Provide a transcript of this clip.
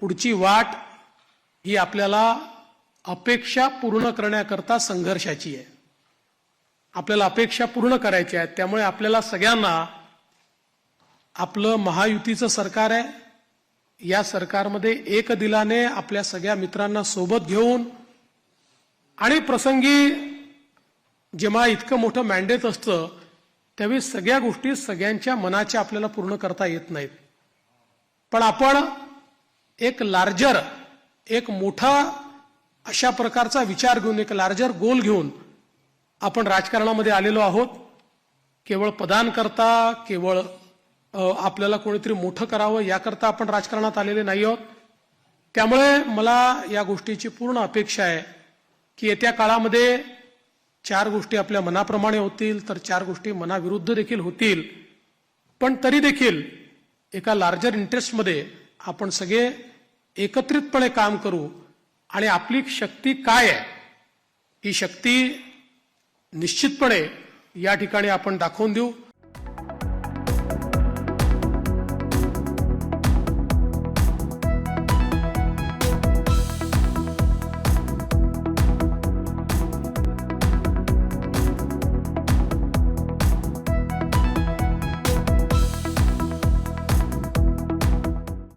पुढची वाट ही आपल्याला अपेक्षा पूर्ण करण्याकरता संघर्षाची आहे. आपल्याला अपेक्षा पूर्ण करायची आहेत. त्यामुळे आपल्याला सगळ्यांना आपलं महायुतीचं सरकार आहे. या सरकारमध्ये एक दिलाने आपल्या सगळ्या मित्रांना सोबत घेऊन आणि प्रसंगी जेव्हा इतकं मोठं मॅन्डेट असतं त्यावेळी सगळ्या गोष्टी सगळ्यांच्या मनाच्या आपल्याला पूर्ण करता येत नाहीत. पण आपण एक लार्जर एक मोठा अशा प्रकारचा विचार घेऊन एक लार्जर गोल घेऊन आपण राजकारणामध्ये आलेलो आहोत. केवळ पदान करता केवळ आपल्याला कोणीतरी मोठं करावं याकरता आपण राजकारणात आलेले नाही आहोत. त्यामुळे मला या गोष्टीची पूर्ण अपेक्षा आहे की येत्या काळामध्ये चार गोष्टी आपल्या मनाप्रमाणे होतील तर चार गोष्टी मनाविरुद्ध देखील होतील. पण तरी देखील एका लार्जर इंटरेस्टमध्ये आपण सगळे एकत्रितपणे काम करू आणि आपली शक्ती काय आहे ही शक्ती निश्चितपणे या ठिकाणी आपण दाखवून देऊ.